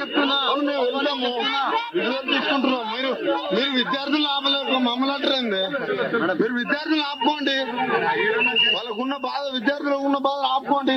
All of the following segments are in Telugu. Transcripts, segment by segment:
చెప్తున్నా. మేము విడుదల తీసుకుంటున్నాం. మీరు మీరు విద్యార్థులు ఆపలేరు మమ్మల్ని అంటారండి మీరు విద్యార్థులు ఆపుకోండి. వాళ్ళకున్న బాధ విద్యార్థులకు ఉన్న బాధ ఆపుకోండి.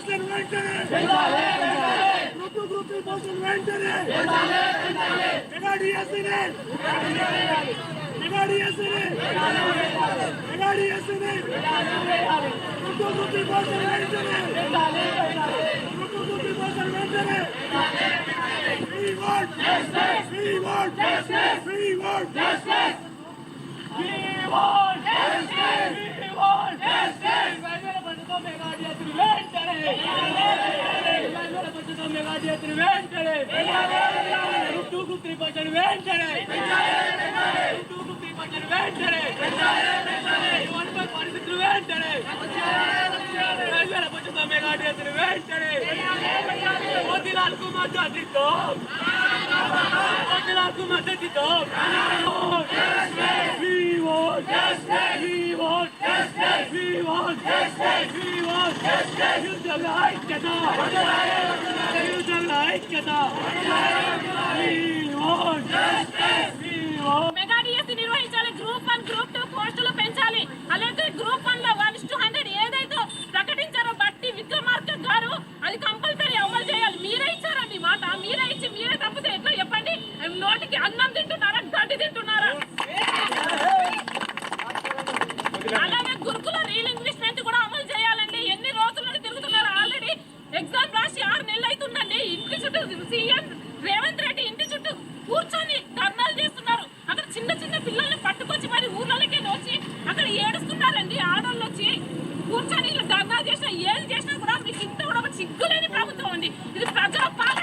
పోస్టులను వెంటనే గ్రూపు గ్రూపు పోస్టులను వెంటనే మెగా డిఎస్సీని మెగా డిఎస్సీని మెగా డిఎస్సీని గ్రూపు గ్రూపు పోస్టులను వెంటనే గ్రూపు గ్రూపు పోస్టులను వెంటనే We want justice! We want justice! We want justice! We want justice! We want justice! యుద్ధంల ఐక్యత యుద్ధంల ఐక్యత We want justice. We want Mega DSC నిర్వహించాలి. గ్రూప్ వన్ గ్రూప్ టూ పోస్టులు పెంచాలి. అలాగే గ్రూప్ వన్లో వన్ టు హండ్రెడ్ ఏదైతే ప్రకటించారో బట్టి విక్రమార్క గారు అది కంపల్సరీ అమలు చేయాలి. మీరే ఇచ్చారండి మాట. మీరే ఇచ్చి మీరే తప్పితే ఎట్లా చెప్పండి? నోటికి అన్నం సిగ్గులేని ప్రభుత్వం ఉంది. ఇది ప్రజా పాలన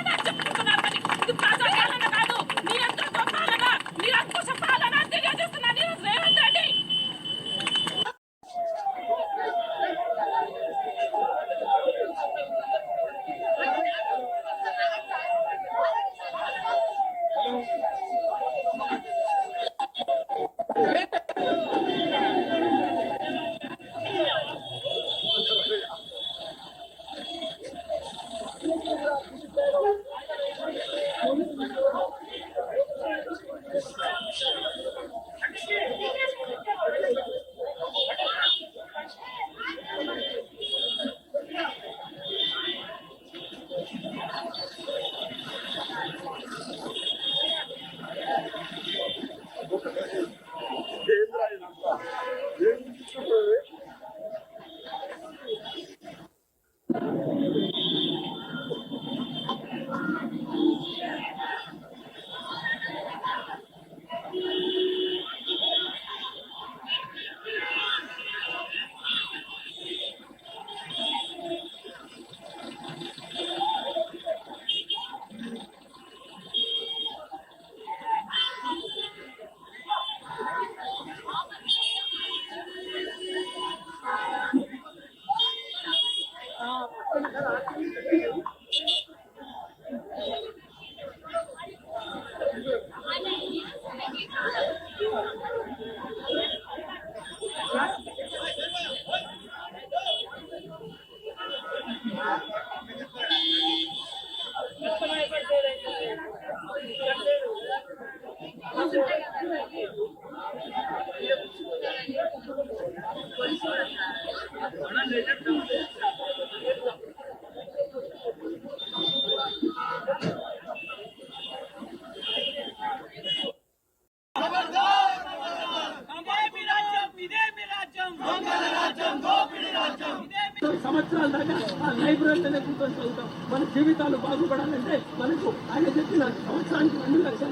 సంవత్సరాల దాకా ఆ లైబ్రరీలోనే కూర్చొని చదువుతాం. మన జీవితాలు బాగుపడాలంటే మనకు ఆయన చెప్పిన సంవత్సరానికి రెండు లక్షల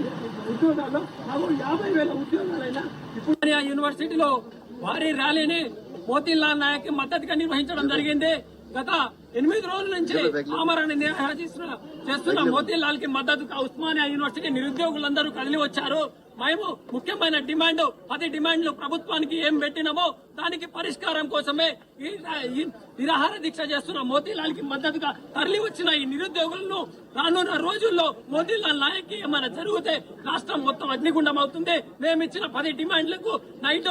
ఉద్యోగాలు మాకు యాభై వేల ఉద్యోగాలైనా ఇప్పుడు ఆ యూనివర్సిటీలో భారీ ర్యాలీని మోతీలాల్ నాయక్ మద్దతుగా నిర్వహించడం జరిగింది. గత ఎనిమిది రోజుల నుంచి ఆమరణ నిర్వహిస్తున్న చేస్తున్న మోతీలాల్కి మద్దతుగా ఉస్మానియా యూనివర్సిటీ నిరుద్యోగులందరూ కదిలి వచ్చారు. మేము ముఖ్యమైన డిమాండ్ పది డిమాండ్లు ప్రభుత్వానికి ఏం పెట్టినామో దానికి పరిష్కారం కోసమే ఈ నిరాహార దీక్ష చేస్తున్న మోతీలాల్కి మద్దతుగా తరలి వచ్చిన ఈ నిరుద్యోగులను రానున్న రోజుల్లో మోతీలాల్ నాయక్ ఏమైనా జరిగితే రాష్ట్రం మొత్తం అగ్నిగుండం అవుతుంది. మేము ఇచ్చిన పది డిమాండ్లకు నైట్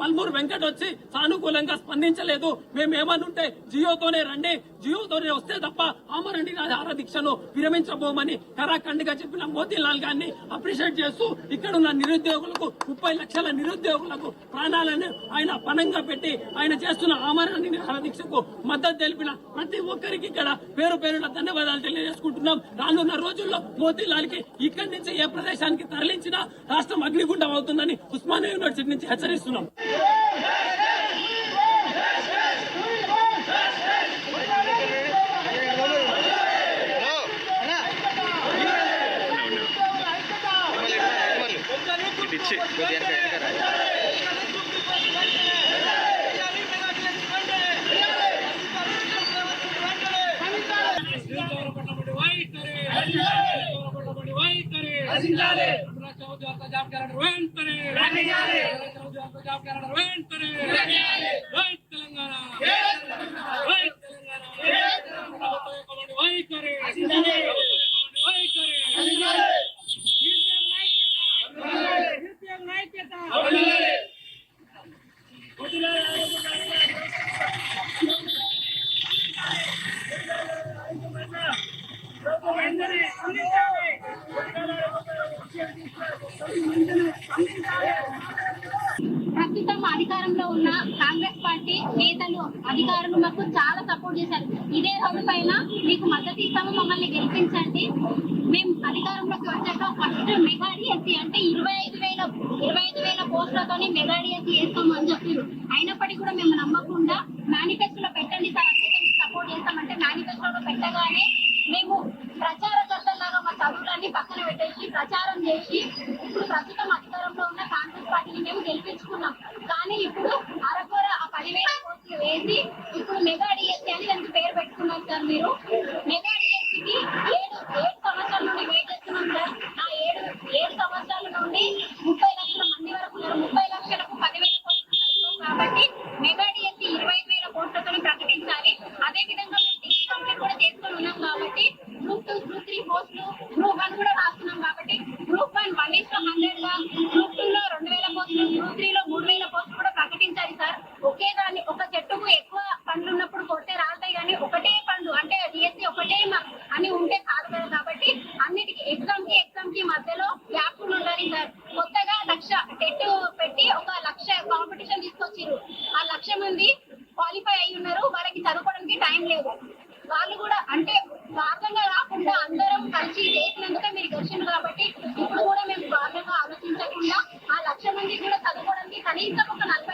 పల్మూరు వెంకట్ వచ్చి సానుకూలంగా స్పందించలేదు. మేము ఏమనుంటే జియోతోనే రండి. జియోతోనే వస్తే తప్ప ఆమరణ నిరాహార దీక్షను విరమించబోమని కరాఖండ్గా చెప్పిన మోతీలాల్ గారిని అప్రిషియేట్ చేస్తూ ఇక్కడున్న నిరుద్యోగులకు ముప్పై లక్షల నిరుద్యోగులకు ప్రాణాలను ఆయన పణంగా పెట్టి ఆయన చేస్తున్న ఆమరణ నిరాహార దీక్షకు మద్దతు తెలిపిన ప్రతి ఒక్కరికి ఇక్కడ పేరు పేరున ధన్యవాదాలు తెలియజేసుకుంటున్నాం. రానున్న రోజుల్లో మోతీలాల్కి ఇక్కడి నుంచి ఏ ప్రదేశానికి తరలించినా రాష్ట్రం అగ్నిగుండం అవుతుందని ఉస్మానియా యూనివర్సిటీ నుంచి హెచ్చరిస్తున్నాం. ప్రస్తుతం అధికారంలో ఉన్న కాంగ్రెస్ పార్టీ నేతలు అధికారులు మాకు చాలా సపోర్ట్ చేశారు. ఇదే రోడ్డు పైన మీకు మద్దతు ఇస్తాము మమ్మల్ని గెలిపించండి. మేము అధికారంలోకి వచ్చాక ఫస్ట్ మెగా డిఎస్సీ అంటే ఇరవై ఐదు వేల ఇరవై ఐదు వేల పోస్టులతోనే మెగా డిఎస్సీ వేస్తాము అని చెప్పారు. అయినప్పటికీ కూడా మేము నమ్మకుండా మేనిఫెస్టోలో పెట్టండి సార్ సపోర్ట్ చేస్తామంటే మేనిఫెస్టోలో పెట్టగానే మేము ప్రచారకర్తలాగా మా చదువులన్నీ పక్కన పెట్టేసి ప్రచారం చేసి ఇప్పుడు ప్రస్తుతం అధికారంలో ఉన్న కాంగ్రెస్ పార్టీని మేము గెలిపించుకున్నాం. కానీ ఇప్పుడు అరకొర ఆ పదివేల కోట్లు వేసి ఇప్పుడు మెగా డిఎస్సీ అని దానికి పేరు పెట్టుకున్నారు సార్ మీరు. ఉండే సాధలేదు కాబట్టి అన్నిటికీ ఎగ్జామ్కి ఎగ్జామ్కి మధ్యలో వ్యాప్తులు ఉండాలి సార్. కొత్తగా లక్ష టెట్ పెట్టి ఒక లక్ష కాంపిటీషన్ తీసుకొచ్చారు ఆ లక్ష మంది క్వాలిఫై అయి ఉన్నారు. వాళ్ళకి చదువుకోవడానికి టైం లేదు. వాళ్ళు కూడా అంటే భాగంగా రాకుండా అందరం కలిసి చేసినందుక మీరు గెలిచింది కాబట్టి ఇప్పుడు కూడా మేము భాగంగా ఆలోచించకుండా ఆ లక్ష మంది కూడా చదువుకోవడానికి కనీసం ఒక నలభై